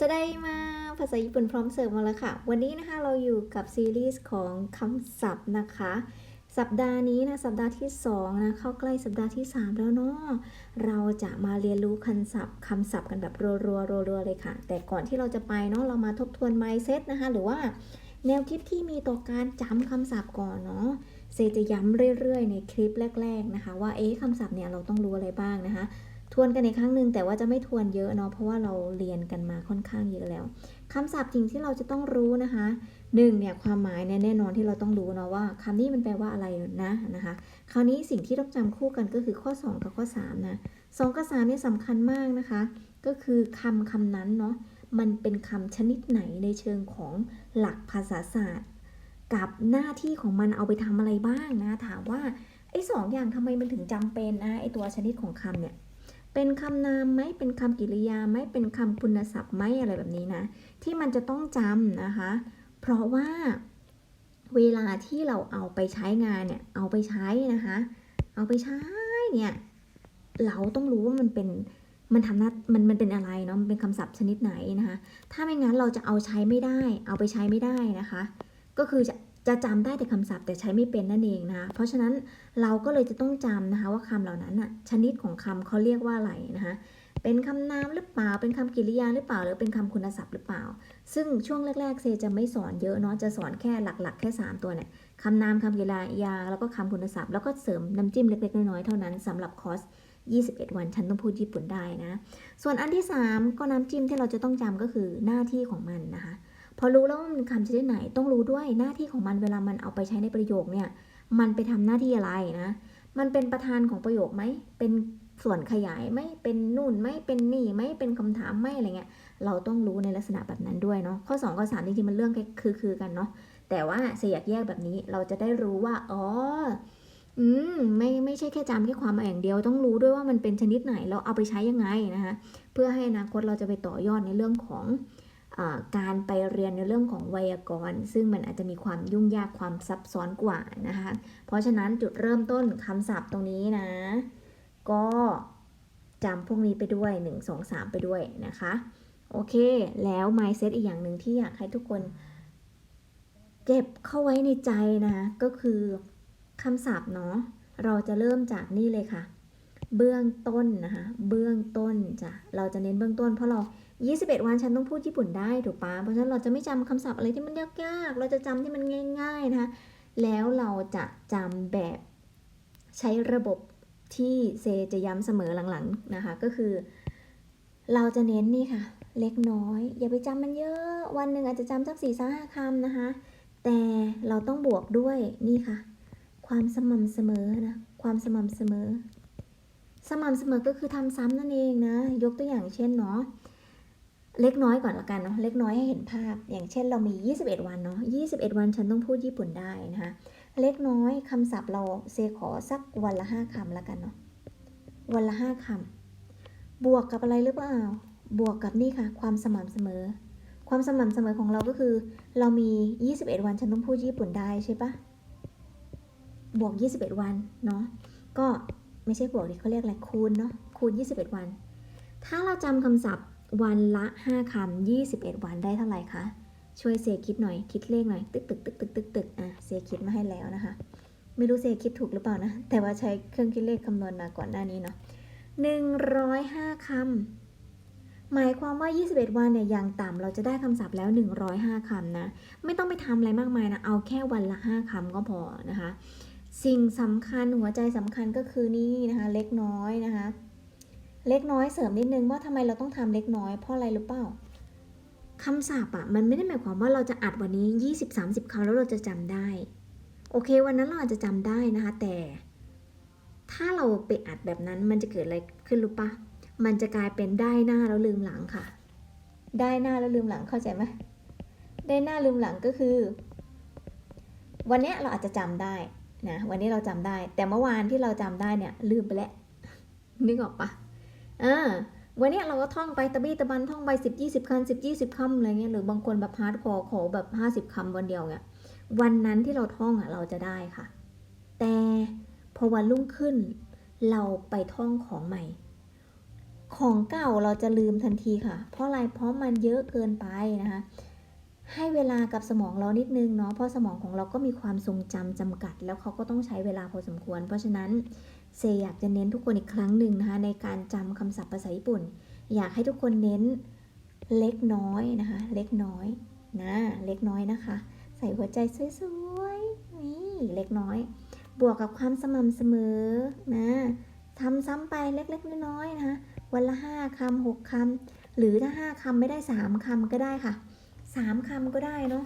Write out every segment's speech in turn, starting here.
จะได้มาภาษาญี่ปุ่นพร้อมเสิร์ฟมาแล้วค่ะ วันนี้นะคะเราอยู่กับซีรีส์ของคำศัพท์นะคะ สัปดาห์นี้นะสัปดาห์ที่2นะเข้าใกล้สัปดาห์ที่ 3 แล้วเนาะเราจะมาเรียนรู้คำศัพท์คำศัพท์กันแบบรัวๆรัวๆเลยค่ะ แต่ก่อนที่เราจะไปเนาะเรามาทบทวน mindset นะคะหรือว่าแนวคิดที่มีต่อการจำคำศัพท์ก่อนเนาะเซจะย้ำเรื่อยๆ ในคลิปแรก ๆนะคะ ว่าเอ๊ะคำศัพท์เนี่ยเราต้องรู้อะไรบ้างนะคะ ทวนกันในครั้งหนึ่งแต่ว่าจะไม่ทวนเยอะเนาะเพราะว่าเราเรียนกันมาค่อนข้างเยอะแล้วคำศัพท์จริงที่เราจะต้องรู้นะคะหนึ่งเนี่ยความหมายเนี่ยแน่นอนที่เราต้องรู้เนาะว่าคำนี้มันแปลว่าอะไรนะนะคะ คราวนี้สิ่งที่ต้องจำคู่กันก็คือข้อ 2 กับข้อ3นะสองกับสามเนี่ยสำคัญมากนะคะ ก็คือคำคำนั้นเนาะมันเป็นคำชนิดไหนในเชิงของหลักภาษาศาสตร์ กับหน้าที่ของมันเอาไปทำอะไรบ้างนะ ถามว่าไอ้สองอย่างทำไมมันถึงจำเป็นนะไอ้ตัวชนิดของคำเนี่ย เป็นคำนามไหมเป็นคำกริยาไหมเป็นคำคุณศัพท์ไหมอะไรแบบนี้นะ ที่มันจะต้องจำนะคะ เพราะว่าเวลาที่เราเอาไปใช้งานเนี่ย เอาไปใช้นะคะ เอาไปใช้เนี่ย เราต้องรู้ว่ามันเป็นมันทำหน้ามันมันเป็นอะไรเนาะมันเป็นคำศัพท์ชนิดไหนนะคะ ถ้าไม่งั้นเราจะเอาใช้ไม่ได้ เอาไปใช้ไม่ได้นะคะ ก็คือจะ จะจำได้แต่คำศัพท์แต่ใช้ไม่เป็นนั่นเองนะคะเพราะฉะนั้นเราก็เลยจะต้องจำนะคะว่าคำเหล่านั้นอะชนิดของคำเขาเรียกว่าอะไรนะคะเป็นคำนามหรือเปล่า เป็นคำกริยาหรือเปล่า หรือเป็นคำคุณศัพท์หรือเปล่า ซึ่งช่วงแรก ๆ เซจะไม่สอนเยอะเนาะ จะสอนแค่หลัก ๆ แค่ 3 ตัวเนี่ยคำนามคำกริยา แล้วก็คำคุณศัพท์ แล้วก็เสริมน้ำจิ้มเล็ก ๆ น้อย ๆ เท่านั้นสำหรับคอร์ส21 วันฉันต้องพูดญี่ปุ่นได้นะ ส่วนอันที่ 3 ก็น้ำจิ้มที่เราจะต้องจำก็คือหน้าที่ของมันนะคะ พอรู้แล้วมันเป็นคำชนิดไหนต้องรู้ด้วยหน้าที่ของมันเวลามันเอาไปใช้ในประโยคเนี่ย มันไปทำหน้าที่อะไรนะ มันเป็นประธานของประโยคไหม เป็นส่วนขยายไหมเป็นนู่นไหมเป็นนี่ไหมเป็นคำถามไหมอะไรเงี้ย เราต้องรู้ในลักษณะแบบนั้นด้วยเนาะ ข้อ2ข้อ3จริงๆมันเรื่องคือคือกันเนาะ แต่ว่าเสยอยากแยกแบบนี้เราจะได้รู้ว่า อ๋อ อืม ไม่ไม่ใช่แค่จำแค่ความหมายอย่างเดียว ต้องรู้ด้วยว่ามันเป็นชนิดไหน เราเอาไปใช้ยังไงนะคะ เพื่อให้อนาคตเราจะไปต่อยอดในเรื่องของ การไปเรียนในเรื่องของไวยากรณ์ ซึ่งมันอาจจะมีความยุ่งยากความซับซ้อนกว่านะคะ เพราะฉะนั้นจุดเริ่มต้นคำศัพท์ตรงนี้นะ ก็จำพวกนี้ไปด้วย 1 2 3 ไปด้วยนะคะ โอเค แล้ว mindset อีกอย่างหนึ่งที่อยากให้ทุกคนเก็บเข้าไว้ในใจนะก็คือคำศัพท์เนาะเราจะเริ่มจากนี่เลยค่ะ เบื้องต้นนะคะ เบื้องต้นจ้ะเราจะเน้นเบื้องต้นเพราะเรา 21 วันฉันต้องพูดญี่ปุ่นได้ถูกปะเพราะฉะนั้นเราจะไม่จำคำศัพท์อะไรที่มันยากๆ เราจะจำที่มันง่าย ๆนะคะ แล้วเราจะจำแบบใช้ระบบที่เซจะย้ำเสมอหลังๆนะคะ ก็คือ เราจะเน้นนี่ค่ะ เล็กน้อย อย่าไปจำมันเยอะวันหนึ่งอาจจะจำสักสี่สห้าคำนะคะ แต่เราต้องบวกด้วยนี่ค่ะ ความสม่ำเสมอนะความสม่ำเสมอ สม่ำเสมอก็คือทำซ้ำนั่นเองนะ ยกตัวอย่างเช่นเนาะ เล็กน้อยก่อนละกันเนาะเล็กน้อยให้เห็นภาพ อย่างเช่นเรามี 21 วันเนาะ21 วันฉันต้องพูดญี่ปุ่นได้นะคะเล็กน้อยคำศัพท์เราเซขอสักวันละห้าคำละกันเนาะวันละห้าคำบวกกับอะไรหรือเปล่า บวกกับนี่ค่ะ ความสม่ำเสมอ ความสม่ำเสมอของเราก็คือ เรามี 21 วันฉันต้องพูดญี่ปุ่นได้ใช่ปะบวก 21 วันเนาะก็ไม่ใช่บวกดิเขาเรียกอะไรคูณเนาะคูณ 21 วัน ถ้าเราจำคำศัพท์ วันละ 5คำ21 วันได้เท่าไหร่คะ ช่วยเซคิดหน่อย คิดเลขหน่อย ตึกตึกตึกตึกตึกตึกอะเซคิดมาให้แล้วนะคะ ไม่รู้เซคิดถูกหรือเปล่านะ แต่ว่าใช้เครื่องคิดเลขคำนวณมาก่อนหน้านี้เนาะ105คำหมายความว่า 21 วันเนี่ยอย่างต่ำเราจะได้คำศัพท์แล้ว 105คำนะ ไม่ต้องไปทำอะไรมากมายนะ เอาแค่วันละ 5คำก็พอนะคะ สิ่งสำคัญหัวใจสำคัญก็คือนี่นะคะ เล็กน้อยนะคะ เล็กน้อยเสริมนิดนึงว่าทำไมเราต้องทำเล็กน้อยเพราะอะไรรู้เปล่าคำศัพท์อะมันไม่ได้หมายความว่าเราจะอัดวันนี้ 20-30 คำแล้วเราจะจำได้ โอเค วันนั้นเราอาจจะจำได้นะคะ แต่ ถ้าเราไปอัดแบบนั้นมันจะเกิดอะไรขึ้นรู้ปะมันจะกลายเป็นได้หน้าแล้วลืมหลังค่ะ ได้หน้าแล้วลืมหลังเข้าใจไหมได้หน้าลืมหลังก็คือ วันนี้เราอาจจะจำได้นะวันนี้เราจำได้ แต่เมื่อวานที่เราจำได้เนี่ยลืมไปแล้วนึกออกปะ อ่าวันนี้เราก็ท่องไปตะบี้ตะบันท่องไปสิบยี่สิบคำสิบยี่สิบคำอะไรเงี้ยหรือบางคนแบบฮาร์ดคอร์ขอแบบห้าสิบคำวันเดียวเนี่ยวันนั้นที่เราท่องอะเราจะได้ค่ะ แต่พอวันรุ่งขึ้น เราไปท่องของใหม่ ของเก่าเราจะลืมทันทีค่ะ เพราะอะไรเพราะมันเยอะเกินไปนะคะให้เวลากับสมองเรานิดนึงเนาะเพราะสมองของเราก็มีความทรงจำจำกัด แล้วเขาก็ต้องใช้เวลาพอสมควร เพราะฉะนั้น เซอยากจะเน้นทุกคนอีกครั้งหนึ่งนะคะในการจำคำศัพท์ภาษาญี่ปุ่น อยากให้ทุกคนเน้นเล็กน้อยนะคะ เล็กน้อยนะเล็กน้อยนะคะ ใส่หัวใจสวยๆนี่เล็กน้อย บวกกับความสม่ำเสมอนะทำซ้ำไปเล็กๆน้อยๆนะคะวันละห้าคำหกคำหรือถ้าห้าคำไม่ได้สามคำก็ได้ค่ะสามคำก็ได้เนาะ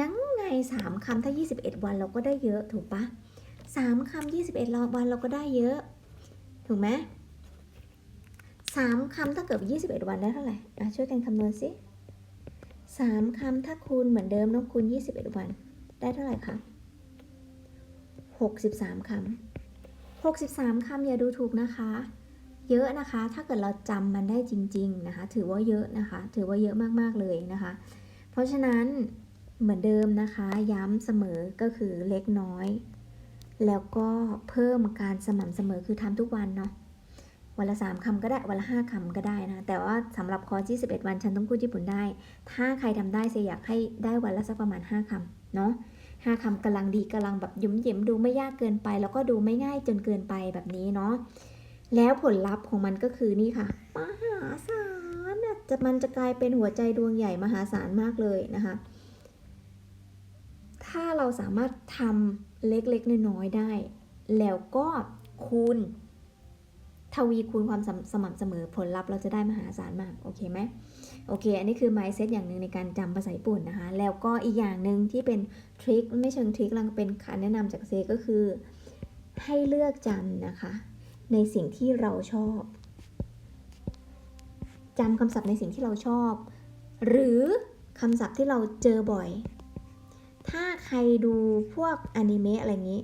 ยังไงสามคำถ้า 21 วันเราก็ได้เยอะถูกปะ สามคำ21วันเราก็ได้เยอะ ถูกไหมสามคำถ้าเกิด21วันได้เท่าไหร่ช่วยกันคำนวณสิสามคำถ้าคูณเหมือนเดิมต้องคูณ21วัน ได้เท่าไหร่คะ63คำ63คำอย่าดูถูกนะคะ เยอะนะคะ ถ้าเกิดเราจำมันได้จริง ๆนะคะ ถือว่าเยอะนะคะ ถือว่าเยอะมากๆเลยนะคะ เพราะฉะนั้นเหมือนเดิมนะคะ ย้ำเสมอก็คือเล็กน้อย แล้วก็เพิ่มการสม่ำเสมอคือทำทุกวันเนาะวันละ3คำก็ได้วันละ5คำก็ได้นะ แต่ว่าสำหรับคอร์ส21 วันฉันต้องพูดญี่ปุ่นได้ ถ้าใครทำได้เซอยากให้ได้วันละสักประมาณ 5คำเนาะห้าคำกำลังดีกำลังแบบยุ่มเยิมดูไม่ยากเกินไป แล้วก็ดูไม่ง่ายจนเกินไปแบบนี้เนาะแล้วผลลัพธ์ของมันก็คือนี่ค่ะ มหาศาลจะมันจะกลายเป็นหัวใจดวงใหญ่มหาศาลมากเลยนะคะ ถ้าเราสามารถทำ เล็กๆน้อยๆได้ แล้วก็คูณ ทวีคูณความสม่สม่ำเสมอผลลัพธ์เราจะได้มหาศาลมาก โอเคไหมโอเค อันนี้คือ mindset อย่างหนึ่งในการจำภาษาญี่ปุ่นนะคะ แล้วก็อีกอย่างหนึ่งที่เป็นทริคไม่เชิงทริคลังเป็นคำแนะนำจากเซก็คือ ให้เลือกจำนะคะ ในสิ่งที่เราชอบจำคำศัพท์ในสิ่งที่เราชอบ หรือคำศัพท์ที่เราเจอบ่อย ถ้าใครดูพวกอนิเมะอะไรอย่างนี้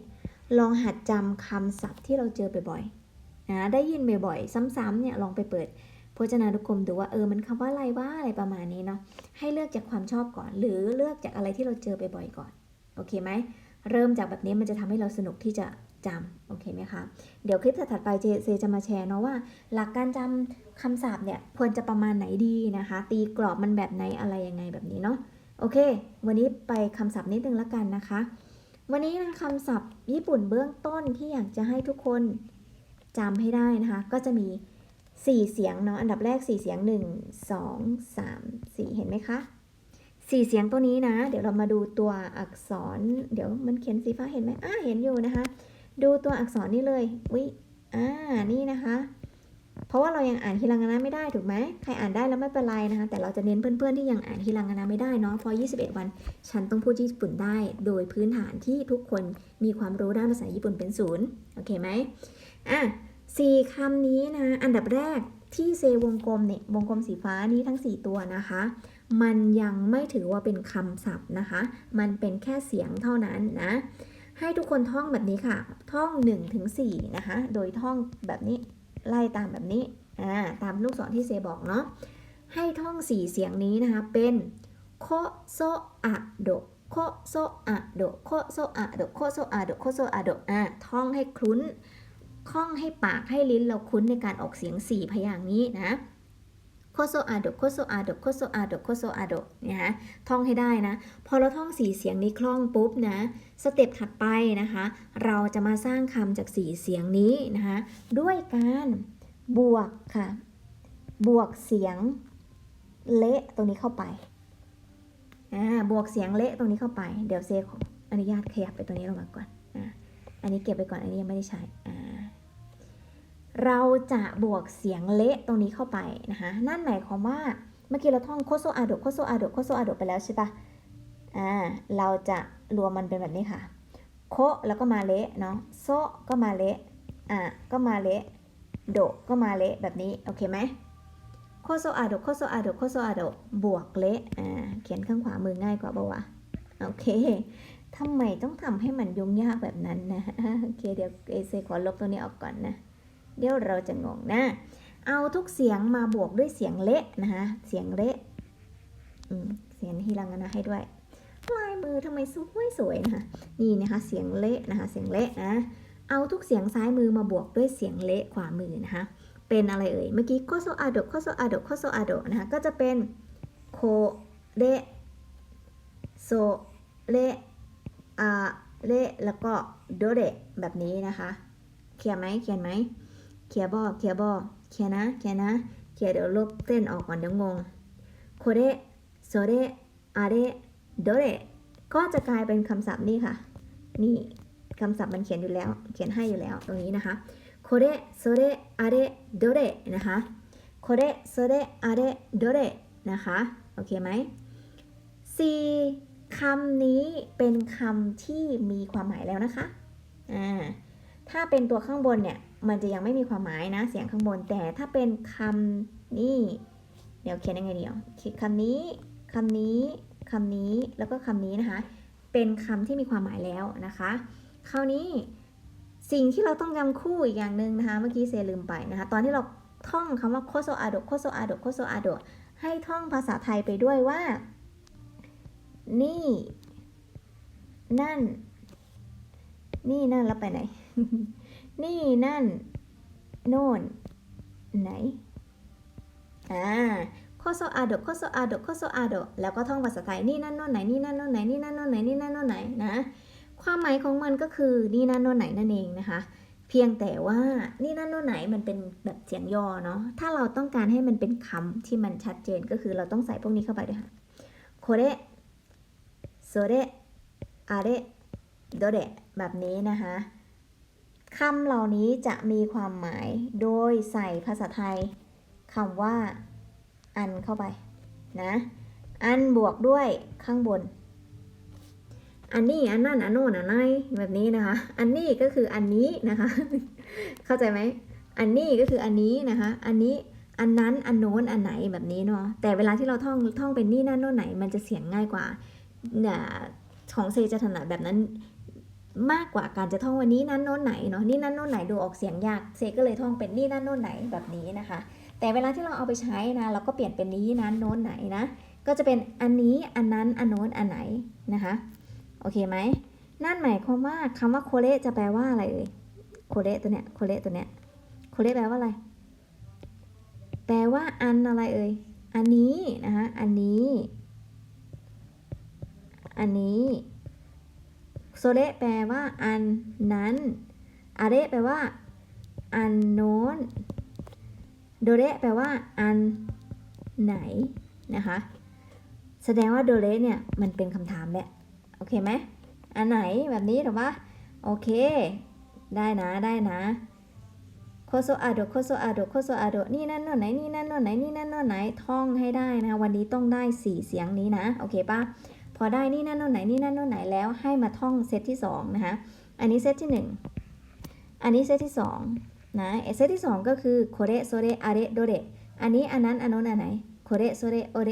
ลองหัดจำคำศัพท์ที่เราเจอบ่อยๆนะได้ยินบ่อยๆ ซ้ำๆเนี่ยลองไปเปิดพจนานุกรมดูว่าเออมันคำว่าอะไรว่าอะไรประมาณนี้เนาะให้เลือกจากความชอบก่อน หรือเลือกจากอะไรที่เราเจอไปบ่อยก่อนโอเคไหมเริ่มจากแบบนี้มันจะทำให้เราสนุกที่จะจำโอเคไหมคะเดี๋ยวคลิปถัดๆไปเจเซจะมาแชร์เนาะว่า หลักการจำคำศัพท์เนี่ยควรจะประมาณไหนดีนะคะ ตีกรอบมันแบบไหนอะไรยังไงแบบนี้เนาะ โอเค วันนี้ไปคำศัพท์นิดนึงละกันนะคะ วันนี้นะคำศัพท์ญี่ปุ่นเบื้องต้นที่อยากจะให้ทุกคนจำให้ได้นะคะ ก็จะมี 4 เสียงเนาะ อันดับแรก 4 เสียง 1 2 3 4 เห็นไหมคะ 4 เสียงตัวนี้นะ เดี๋ยวเรามาดูตัวอักษร เดี๋ยวมันเขียนสีฟ้าเห็นไหมอ่าเห็นอยู่นะคะ ดูตัวอักษรนี่เลยวิอ่า นี่นะคะ เพราะว่าเรายังอ่านฮิรังานะไม่ได้ถูกไหมใครอ่านได้แล้วไม่เป็นไรนะคะ แต่เราจะเน้นเพื่อนๆที่ยังอ่านฮิรังานะไม่ได้เนาะเพราะ21 วัน ฉันต้องพูดญี่ปุ่นได้ โดยพื้นฐานที่ทุกคนมีความรู้ด้านภาษาญี่ปุ่นเป็นศูนย์โอเคไหมอะสี่คำนี้นะ อันดับแรกที่เซวงกลมเนี่ยวงกลมสีฟ้านี้ทั้ง 4 ตัวนะคะ มันยังไม่ถือว่าเป็นคำศัพท์นะคะ มันเป็นแค่เสียงเท่านั้นนะ ให้ทุกคนท่องแบบนี้ค่ะ ท่อง1ถึง4นะคะ โดยท่องแบบนี้ ไล่ตามแบบนี้อ่าตามลูกศรที่เซบอกเนาะให้ท่องสี่เสียงนี้นะคะเป็นโคโซอะโดโคโซอะโดโคโซอะโดโคโซอะโดโคโซอะโดอะท่องให้คลุ้นคล่องให้ปากให้ลิ้นเราคุ้นในการออกเสียงสี่พยางค์นี้นะ โคโซอาโดโคโซอาโดโคโซอาโดโคโซอาโดเนี่ยฮะท่องให้ได้นะ พอเราท่อง4เสียงนี้คล่องปุ๊บนะสเต็ปถัดไปนะคะ เราจะมาสร้างคำจาก4เสียงนี้นะคะด้วยการบวกค่ะ บวกเสียงเละตรงนี้เข้าไปอ่าบวกเสียงเละตรงนี้เข้าไป เดี๋ยวเซขออนุญาตขยับไปตรงนี้ลงมาก่อนอ่าอันนี้เก็บไปก่อนอันนี้ยังไม่ได้ใช้อ่า เราจะบวกเสียงเละตรงนี้เข้าไปนะคะ นั่นหมายความว่าเมื่อกี้เราท่องโคโซอาโดโคโซอาโดโคโซอาโดไปแล้วใช่ปะอ่า เราจะรวมมันเป็นแบบนี้ค่ะ โคแล้วก็มาเละเนาะ โซก็มาเละ อ่า ก็มาเละ โดก็มาเละแบบนี้ โอเคไหมโคโซอาโดโคโซอาโดโคโซอาโดบวกเละ อ่า เขียนข้างขวามือง่ายกว่าปะวะ โอเคทำไมต้องทำให้มันยุ่งยากแบบนั้นนะ โอเค เดี๋ยวเอเซขอลบตัวนี้ออกก่อนนะ เดี๋ยวเราจะงงนะ เอาทุกเสียงมาบวกด้วยเสียงเละนะคะเสียงเละเสียงฮิรังนะให้ด้วยลายมือทำไมสวยสวยนะคะนี่นะคะเสียงเละนะคะเสียงเละนะเอาทุกเสียงซ้ายมือมาบวกด้วยเสียงเละขวามือนะคะเป็นอะไรเอ่ยเมื่อกี้โคโซอาโดโคโซอาโดโคโซอาโดนะคะก็จะเป็นโคเรโซเรอาเรแล้วก็โดเรแบบนี้นะคะ เขียนไหมเขียนไหม เขียบอเขียบอเขียนะเขียนะเขียเดี๋ยวลบเต้นออกก่อนเดี๋ยวงงโคเดโซเดอาเดโดเรก็จะกลายเป็นคำศัพท์นี่ค่ะ นี่คำศัพท์มันเขียนอยู่แล้ว เขียนให้อยู่แล้วตรงนี้นะคะโคเดโซเดอาเดโดเรนะคะโคเดโซเดอาเดโดเรนะคะ โอเคไหมสี่คำนี้เป็นคำที่มีความหมายแล้วนะคะ อ่า ถ้าเป็นตัวข้างบนเนี่ย มันจะยังไม่มีความหมายนะ เสียงข้างบน แต่ถ้าเป็นคำนี่ เดี๋ยวเขียนยังไงเดียวเขียนคำนี้คำนี้คำนี้แล้วก็คำนี้นะคะ เป็นคำที่มีความหมายแล้วนะคะ คราวนี้สิ่งที่เราต้องจำคู่อีกอย่างหนึ่งนะคะ เมื่อกี้เซลืมไปนะคะ ตอนที่เราท่องคำว่าโคโซอาโดโคโซอาโดโคโซอาโดให้ท่องภาษาไทยไปด้วยว่า นี่ นั่น นี่นั่นแล้วไปไหน นี่นั่น โน่น ไหน อ่าโคโซอาโดโคโซอาโดโคโซอาโดแล้วก็ท่องภาษาไทยนี่นั่นโน่นไหนนี่นั่นโน่นไหนนี่นั่นโน่นไหนนี่นั่นโน่นไหนนะความหมายของมันก็คือนี่นั่นโน่นไหนนั่นเองนะคะ เพียงแต่ว่านี่นั่นโน่นไหนมันเป็นแบบเสียงย่อเนาะถ้าเราต้องการให้มันเป็นคำที่มันชัดเจนก็คือเราต้องใส่พวกนี้เข้าไปด้วยค่ะโคเรโซเรอาเรโดเรแบบนี้นะคะ คำเหล่านี้จะมีความหมายโดยใส่ภาษาไทยคำว่า อันเข้าไปนะ อันบวกด้วยข้างบน อันนี้อันนั่นอันโน่นอันไหนแบบนี้นะคะ อันนี้ก็คืออันนี้นะคะ เข้าใจไหม อันนี้ก็คืออันนี้นะคะ อันนี้อันนั้นอันโน้นอันไหนแบบนี้เนาะแต่เวลาที่เราท่องท่องเป็นนี่นั่นโน่นไหน มันจะเสียงง่ายกว่าเนี่ยของเซจะถนัดแบบนั้น มากกว่าการจะท่องวันนี้นั่นโน้นไหนเนาะนี่นั่นโน้นไหนดูออกเสียงยากเซก็เลยท่องเป็นนี่นั่นโน้นไหนแบบนี้นะคะ แต่เวลาที่เราเอาไปใช้นะเราก็เปลี่ยนเป็นนี้นั้นโน้นไหนนะก็จะเป็นอันนี้อันนั้นอันโน้นอันไหนนะคะโอเคไหมนั่นหมายความว่าคำว่าโคเรจะแปลว่าอะไรเอ่ยโคเรตัวเนี้ยโคเรตัวเนี้ยโคเรแปลว่าอะไร แปลว่าอันอะไรเอ่ยอันนี้นะคะอันนี้ อันนี้ โซเรแปลว่า อันนั้นอาเรแปลว่า อันโน้น โดเรแปลว่า อันไหนนะคะ แสดงว่าโดเรเนี่ยมันเป็นคำถามแหละ โอเคไหม อันไหนแบบนี้หรือว่าโอเค ได้นะได้นะโคโซอาโดโคโซอาโดโคโซอาโดนี่นั่นโน่นไหนนี่นั่นโน่นไหนนี่นั่นโน่นไหนท่องให้ได้นะ วันนี้ต้องได้สี่เสียงนี้นะ โอเคปะ พอได้นี่นั่นโน่นไหนนี่นั่นโน่นไหนแล้วให้มาท่องเซตที่สองนะคะอันนี้เซตที่หนึ่งอันนี้เซตที่สองนะเซตที่สองก็คือโคเรโซเรอาเรโดเรอันนี้อันนั้นอันโน้นอันไหนโคเรโซเรโอเร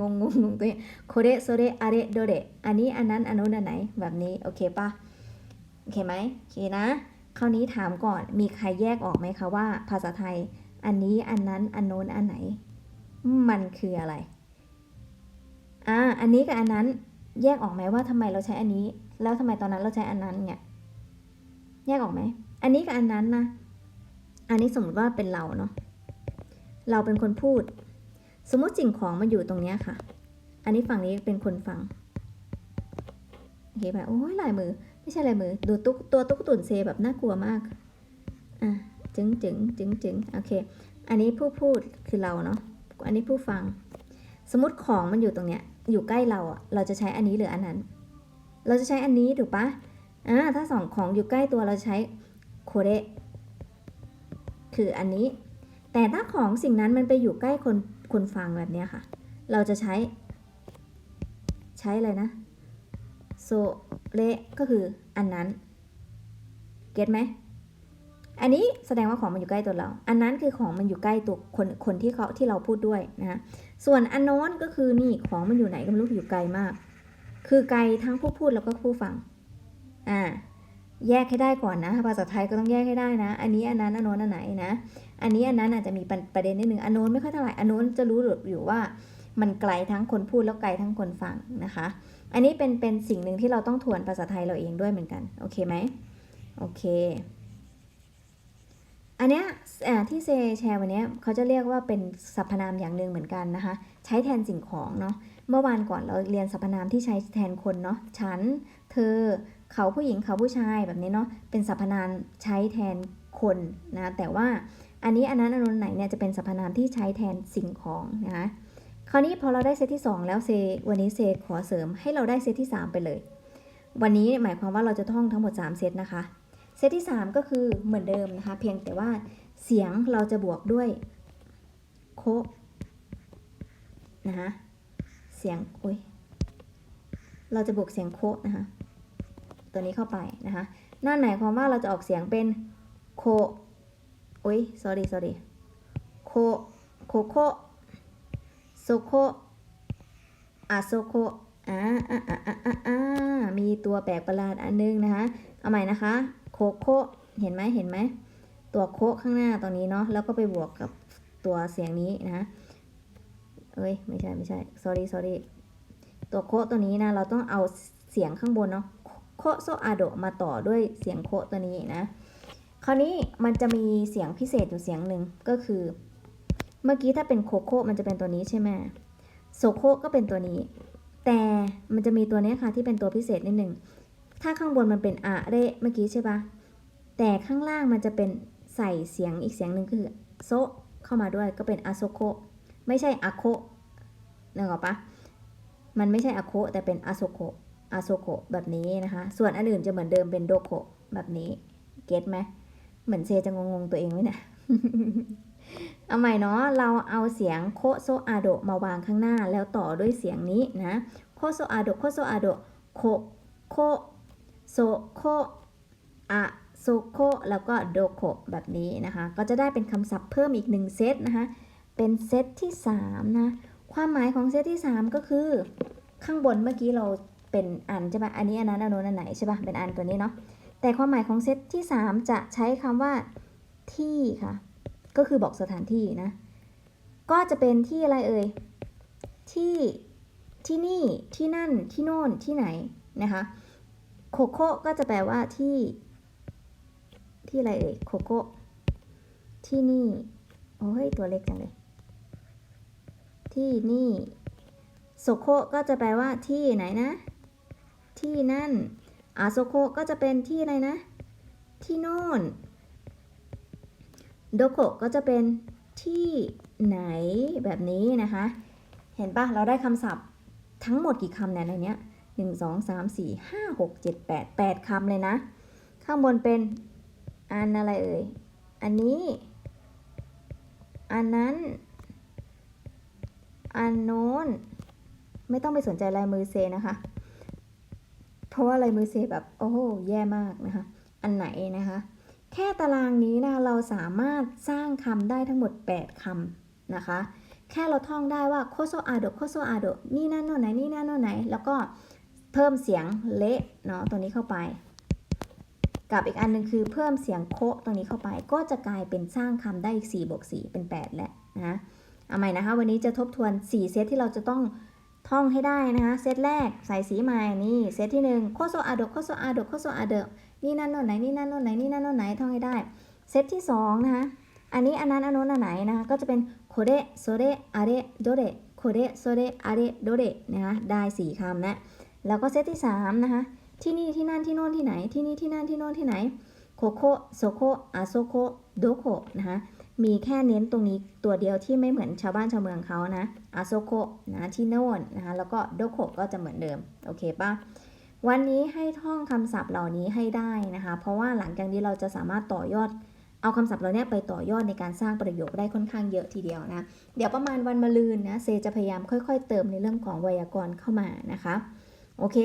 งงงงงตัวเองโคเรโซเรอาเรโดเรอันนี้อันนั้นอันโน้นอันไหนแบบนี้โอเคปะโอเคไหมโอเคนะ คราวนี้ถามก่อนมีใครแยกออกไหมคะว่า ภาษาไทย อันนี้อันนั้นอันโน้นอันไหน มันคืออะไร อ่าอันนี้กับอันนั้นแยกออกไหมว่าทำไมเราใช้อันนี้ แล้วทำไมตอนนั้นเราใช้อันนั้นเนี่ยแยกออกไหมอันนี้กับอันนั้นนะอันนี้สมมติว่าเป็นเราเนาะเราเป็นคนพูด สมมติสิ่งของมันอยู่ตรงเนี้ยค่ะ อันนี้ฝั่งนี้เป็นคนฟังโอเคไหมโอ้ยลายมือ ไม่ใช่ลายมือ ดูตุ๊กตัวตุ๊กตุ่นเซแบบน่ากลัวมากอะจึงจึงจึงจึงโอเค อันนี้ผู้พูดคือเราเนาะอันนี้ผู้ฟัง สมมติของมันอยู่ตรงเนี้ย อยู่ใกล้เราอะเราจะใช้อันนี้หรืออันนั้น เราจะใช้อันนี้ถูกปะอ่าถ้าสองของอยู่ใกล้ตัวเราใช้โคเรคืออันนี้ แต่ถ้าของสิ่งนั้นมันไปอยู่ใกล้คนคนฟังแบบเนี้ยค่ะ เราจะใช้ ใช้อะไรนะโซเรก็คืออันนั้น เก็ตไหม อันนี้แสดงว่าของมันอยู่ใกล้ตัวเรา อันนั้นคือของมันอยู่ใกล้ตัวคนคนที่เขาที่เราพูดด้วยนะส่วนอันโน้นก็คือนี่ของมันอยู่ไหนก็ไม่รู้อยู่ไกลมาก คือไกลทั้งผู้พูดแล้วก็ผู้ฟังอ่าแยกให้ได้ก่อนนะภาษาไทยก็ต้องแยกให้ได้นะ อันนี้อันนั้นอันโน้นอันไหนนะ อันนี้อันนั้นอาจจะมีประเด็นนิดนึงอันโน้นไม่ค่อยเท่าไหร่อันโน้นจะรู้อยู่ว่ามันไกลทั้งคนพูดแล้วไกลทั้งคนฟังนะคะ อันนี้เป็นเป็นสิ่งหนึ่งที่เราต้องทวนภาษาไทยเราเองด้วยเหมือนกัน โอเคไหมโอเค อันเนี้ยที่เซแชร์วันเนี้ยเขาจะเรียกว่าเป็นสรรพนามอย่างหนึ่งเหมือนกันนะคะ ใช้แทนสิ่งของเนาะเมื่อวานก่อนเราเรียนสรรพนามที่ใช้แทนคนเนาะฉัน เธอ เขาผู้หญิงเขาผู้ชายแบบนี้เนาะเป็นสรรพนามใช้แทนคนนะแต่ว่าอันนี้อันนั้นอันนู้นไหนเนี่ยจะเป็นสรรพนามที่ใช้แทนสิ่งของนะคะคราวนี้พอเราได้เซตที่ 2 แล้วเซวันนี้เซขอเสริมให้เราได้เซตที่ 3 ไปเลย วันนี้หมายความว่าเราจะท่องทั้งหมด 3 เซตนะคะ เซตที่ 3 ก็คือเหมือนเดิมนะคะ เพียงแต่ว่าเสียงเราจะบวกด้วยโคนะคะเสียงอุ้ยเราจะบวกเสียงโคนะคะตัวนี้เข้าไปนะคะนั่นหมายความว่าเราจะออกเสียงเป็นโคอุ้ย sorry sorry โคโคโคโซโคอาโซโคอ่าอ่าอ่าอ่าอ่าอ่ามีตัวแปลกประหลาดอันนึงนะคะ เอาใหม่นะคะ โคโคเห็นไหมเห็นไหมตัวโคข้างหน้าตรงนี้เนาะแล้วก็ไปบวกกับตัวเสียงนี้นะเอ้ยไม่ใช่ไม่ใช่ sorry sorry ตัวโคตัวนี้นะเราต้องเอาเสียงข้างบนเนาะโคโซอาโดมาต่อด้วยเสียงโคตัวนี้นะ คราวนี้มันจะมีเสียงพิเศษอยู่เสียงหนึ่งก็คือ เมื่อกี้ถ้าเป็นโคโคมันจะเป็นตัวนี้ใช่ไหมโซโคก็เป็นตัวนี้ แต่มันจะมีตัวนี้ค่ะที่เป็นตัวพิเศษนิดหนึ่ง ถ้าข้างบนมันเป็นอะเรเมื่อกี้ใช่ปะแต่ข้างล่างมันจะเป็นใส่เสียงอีกเสียงหนึ่งคือโซเข้ามาด้วยก็เป็นอาโซโคไม่ใช่อะโคนึกออกปะมันไม่ใช่อะโคแต่เป็นอาโซโคอาโซโคแบบนี้นะคะ ส่วนอันอื่นจะเหมือนเดิมเป็นโดโคแบบนี้ เก็ตไหมเหมือนเซจะงงๆตัวเองไว้นะเอาใหม่เนาะ เราเอาเสียงโคโซอาโดมาวางข้างหน้า แล้วต่อด้วยเสียงนี้นะ โคโซอาโด โคโซอาโด โค โค โซโคอะโซโคแล้วก็โดโคแบบนี้นะคะ ก็จะได้เป็นคำศัพท์เพิ่มอีกหนึ่งเซตนะคะ เป็นเซตที่3นะ ความหมายของเซตที่ 3 ก็คือ ข้างบนเมื่อกี้เราเป็นอันใช่ปะอันนี้อันนั้นอันโน้นอันไหนใช่ปะเป็นอันตัวนี้เนาะ แต่ความหมายของเซตที่ 3 จะใช้คำว่าที่ค่ะ ก็คือบอกสถานที่นะ ก็จะเป็นที่อะไรเอ่ย ที่ที่นี่ ที่นั่น ที่โน่น ที่ไหนนะคะ โคโค่ก็จะแปลว่าที่ ที่อะไรเอ่ยโคโค่ที่นี่ โอ้ย ตัวเล็กจังเลย ที่นี่โซโคก็จะแปลว่าที่ไหนนะ ที่นั่นอาโซโคก็จะเป็นที่อะไรนะ ที่โน่นโดโกก็จะเป็นที่ไหนแบบนี้นะคะ เห็นปะเราได้คำศัพท์ทั้งหมดกี่คำเนี่ยในเนี้ย หนึ่งสองสามสี่ห้าหกเจ็ดแปดแปดคำเลยนะ ข้างบนเป็นอันอะไรเอ่ย อันนี้ อันนั้น อันโน้น ไม่ต้องไปสนใจลายมือเซนะคะ เพราะว่าลายมือเซแบบโอ้โหแย่มากนะคะ อันไหนนะคะ แค่ตารางนี้นะเราสามารถสร้างคำได้ทั้งหมด 8คำนะคะแค่เราท่องได้ว่าโคโซอาโดโคโซอาโดนี่นั่นโน่นไหนนี่นั่นโน่นไหน แล้วก็ เพิ่มเสียงเละเนาะตัวนี้เข้าไป กับอีกอันหนึงคือเพิ่มเสียงโคะตรงนี้เข้าไป ก็จะกลายเป็นสร้างคำได้อีก4บวก4เป็น 8 แล้วนะเอาใหม่นะคะ วันนี้จะทบทวน 4 เซตที่เราจะต้องท่องให้ได้นะคะ เซตแรกใส่สีใหม่นี่เซตที่ 1 โคโซอาโดโคโซอาโดโคโซอาโดนี่นั่นโน่นไหนนี่นั่นโน่นไหนนี่นั่นโน่นไหนท่องให้ได้ เซตที่2นะคะอันนี้อันนั้นอันโน้นอันไหนนะคะก็จะเป็นโคเดโซเดอาเดโดเดโคเดโซเดอาเดโดเดนะคะได้สี่คำนะ แล้วก็เซตที่3นะคะ ที่นี่ที่นั่นที่โน่นที่ไหน ที่นี่ที่นั่นที่โน่นที่ไหน โคโคโซโคอาโซโคโดโคนะคะ มีแค่เน้นตรงนี้ตัวเดียวที่ไม่เหมือนชาวบ้านชาวเมืองเขานะอาโซโคนะที่โน่นนะคะ แล้วก็โดโคก็จะเหมือนเดิม โอเคปะวันนี้ให้ท่องคำศัพท์เหล่านี้ให้ได้นะคะ เพราะว่าหลังจากนี้เราจะสามารถต่อยอดเอาคำศัพท์เหล่านี้ไปต่อยอดในการสร้างประโยคได้ค่อนข้างเยอะทีเดียวนะ เดี๋ยวประมาณวันมะรืนนะเซจะพยายามค่อย ๆ เติมในเรื่องของไวยากรณ์เข้ามานะคะ โอเค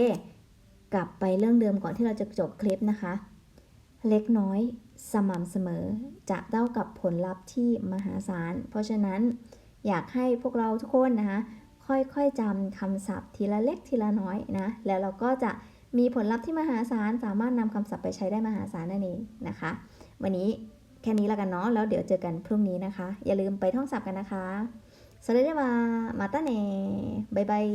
กลับไปเรื่องเดิมก่อนที่เราจะจบคลิปนะคะ เล็กน้อยสม่ำเสมอจะเท่ากับผลลัพธ์ที่มหาศาล เพราะฉะนั้นอยากให้พวกเราทุกคนนะคะ ค่อยๆจำคำศัพท์ทีละเล็กทีละน้อยนะ แล้วเราก็จะมีผลลัพธ์ที่มหาศาล สามารถนำคำศัพท์ไปใช้ได้มหาศาลนั่นเองนะคะ วันนี้แค่นี้แล้วกันเนาะ แล้วเดี๋ยวเจอกันพรุ่งนี้นะคะ อย่าลืมไปท่องศัพท์กันนะคะสวัสดีค่ะมาตาเน่บายบาย